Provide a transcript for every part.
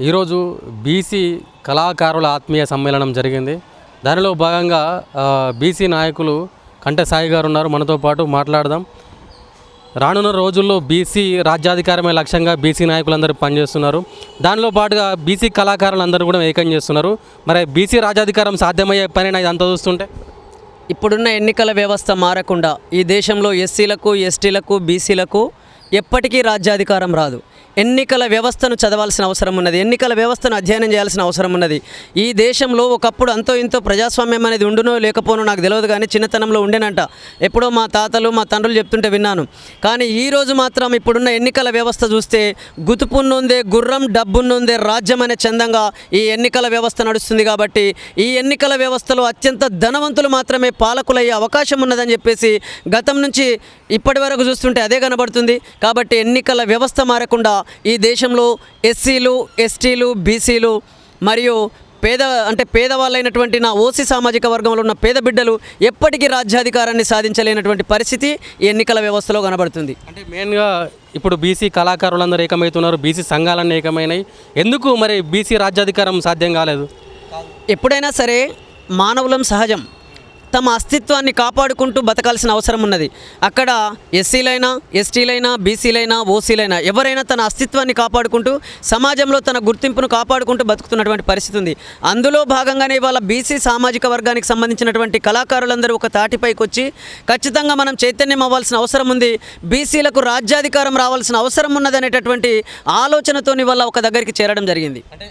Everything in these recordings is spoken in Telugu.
ఈరోజు బీసీ కళాకారుల ఆత్మీయ సమ్మేళనం జరిగింది. దానిలో భాగంగా బీసీ నాయకులు కంటే సాయి గారు ఉన్నారు మనతో పాటు మాట్లాడదాం. రానున్న రోజుల్లో బీసీ రాజ్యాధికారమే లక్ష్యంగా బీసీ నాయకులందరూ పనిచేస్తున్నారు. దానిలో పాటుగా బీసీ కళాకారులందరూ కూడా ఏకం చేస్తున్నారు. మరి బీసీ రాజ్యాధికారం సాధ్యమయ్యే పని ఇదంతా చూస్తుంటే? ఇప్పుడున్న ఎన్నికల వ్యవస్థ మారకుండా ఈ దేశంలో ఎస్సీలకు ఎస్టీలకు బీసీలకు ఎప్పటికీ రాజ్యాధికారం రాదు. ఎన్నికల వ్యవస్థను చదవాల్సిన అవసరం ఉన్నది. ఎన్నికల వ్యవస్థను అధ్యయనం చేయాల్సిన అవసరం ఉన్నది. ఈ దేశంలో ఒకప్పుడు అంతో ఇంతో ప్రజాస్వామ్యం అనేది ఉండునో లేకపోనో నాకు తెలియదు కానీ చిన్నతనంలో ఉండేనంట. ఎప్పుడో మా తాతలు మా తండ్రులు చెప్తుంటే విన్నాను. కానీ ఈరోజు మాత్రం ఇప్పుడున్న ఎన్నికల వ్యవస్థ చూస్తే గుతుపున్నుందే గుర్రం డబ్బున్నుందే రాజ్యం అనే చందంగా ఈ ఎన్నికల వ్యవస్థ నడుస్తుంది కాబట్టి ఈ ఎన్నికల వ్యవస్థలో అత్యంత ధనవంతులు మాత్రమే పాలకులయ్యే అవకాశం ఉన్నదని చెప్పేసి గతం నుంచి ఇప్పటి వరకు చూస్తుంటే అదే కనబడుతుంది. కాబట్టి ఎన్నికల వ్యవస్థ మారకుండా ఈ దేశంలో ఎస్సీలు ఎస్టీలు బీసీలు మరియు పేద అంటే పేదవాళ్ళైనటువంటి నా ఓసీ సామాజిక వర్గంలో ఉన్న పేద బిడ్డలు ఎప్పటికీ రాజ్యాధికారాన్ని సాధించలేనటువంటి పరిస్థితి ఎన్నికల వ్యవస్థలో కనబడుతుంది. అంటే మెయిన్గా ఇప్పుడు బీసీ కళాకారులందరూ ఏకమవుతున్నారు బీసీ సంఘాలన్నీ ఏకమైనాయి. ఎందుకు మరి బీసీ రాజ్యాధికారం సాధ్యం కాలేదు? ఎప్పుడైనా సరే మానవులం సహజం. తమ అస్తిత్వాన్ని కాపాడుకుంటూ బతకాల్సిన అవసరం ఉన్నది. అక్కడ ఎస్సీలైనా ఎస్టీలైనా బీసీలైనా ఓసీలైనా ఎవరైనా తన అస్తిత్వాన్ని కాపాడుకుంటూ సమాజంలో తన గుర్తింపును కాపాడుకుంటూ బతుకుతున్నటువంటి పరిస్థితి ఉంది. అందులో భాగంగానే ఇవాళ బీసీ సామాజిక వర్గానికి సంబంధించినటువంటి కళాకారులందరూ ఒక తాటిపైకి వచ్చి ఖచ్చితంగా మనం చైతన్యం అవ్వాల్సిన అవసరం ఉంది. బీసీలకు రాజ్యాధికారం రావాల్సిన అవసరం ఉన్నదనేటటువంటి ఆలోచనతోని వల్ల ఒక దగ్గరికి చేరడం జరిగింది. అంటే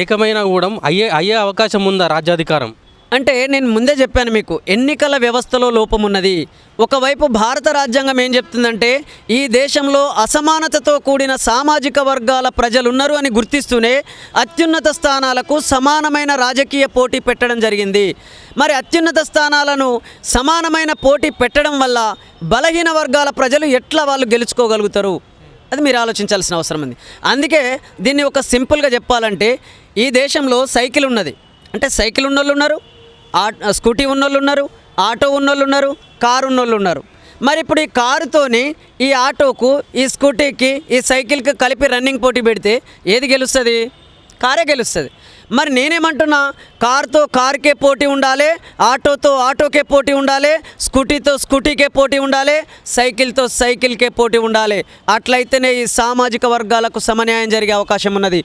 ఏకమైన కూడా అయ్యే అయ్యే అవకాశం ఉందా రాజ్యాధికారం? అంటే నేను ముందే చెప్పాను మీకు ఎన్నికల వ్యవస్థలో లోపం ఉన్నది ఒకవైపు భారత రాజ్యాంగం ఏం చెప్తుందంటే ఈ దేశంలో అసమానతతో కూడిన సామాజిక వర్గాల ప్రజలున్నారు అని గుర్తిస్తూనే అత్యున్నత స్థానాలకు సమానమైన రాజకీయ పోటీ పెట్టడం జరిగింది. మరి అత్యున్నత స్థానాలను సమానమైన పోటీ పెట్టడం వల్ల బలహీన వర్గాల ప్రజలు ఎట్లా వాళ్ళు గెలుచుకోగలుగుతారు? అది మీరు ఆలోచించాల్సిన అవసరం ఉంది. అందుకే దీన్ని ఒక సింపుల్గా చెప్పాలంటే ఈ దేశంలో సైకిల్ ఉన్నది. అంటే సైకిల్ ఉన్నోళ్ళు ఉన్నారు స్కూటీ ఉన్నోళ్ళు ఉన్నారు ఆటో ఉన్నోళ్ళు ఉన్నారు కారు ఉన్నోళ్ళు ఉన్నారు. మరి ఇప్పుడు ఈ కారుతోని ఈ ఆటోకు ఈ స్కూటీకి ఈ సైకిల్కి కలిపి రన్నింగ్ పోటీ పెడితే ఏది గెలుస్తుంది? కారే గెలుస్తుంది. మరి నేనేమంటున్నా కార్తో కార్కే పోటీ ఉండాలి ఆటోతో ఆటోకే పోటీ ఉండాలి స్కూటీతో స్కూటీకే పోటీ ఉండాలి సైకిల్తో సైకిల్కే పోటీ ఉండాలి. అట్లయితేనే ఈ సామాజిక వర్గాలకు సమన్యాయం జరిగే అవకాశం ఉన్నది.